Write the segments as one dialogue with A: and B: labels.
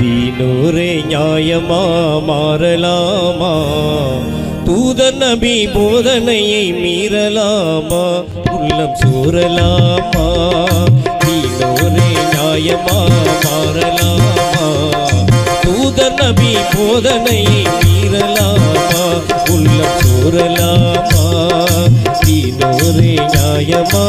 A: தீனூரே நியாயமா மாறலாமா? தூத நபி போதனையை மீறலாமா? உள்ளம் சூறலாமா? தீனூரே நியாயமா மாறலாமா? தூத நபி போதனையை மீறலாமா? உள்ளம் சூறலாமா? தீனூரே நியாயமா?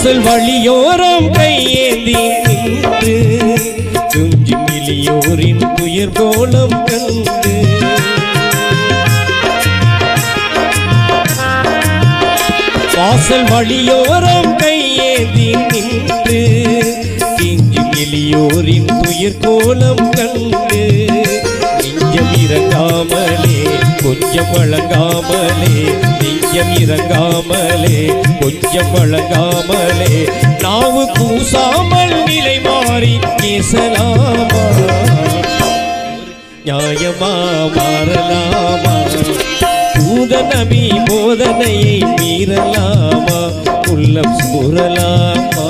A: வாசல் வழியோரம் கையேந்தி நின்று துஞ்சி மிலியோரின் துயர் கோலம் கண்டு. வாசல் வழியோரம் கையேந்தி நின்று கிஞ்சி மிலியோரின் துயர் கோலம் கண்டு. நெஞ்சம் இறங்காமலே கொஞ்சம் வழங்காமலே நெஞ்சம் இறங்காமலே கொஞ்சம் வழங்காமலே. நாவு கூசாமல் நிலை மாறி பேசலாமா நியாயமா மாறலாமா? தூத நபி போதனையை மீறலாமா? உள்ளம் சூறலாமா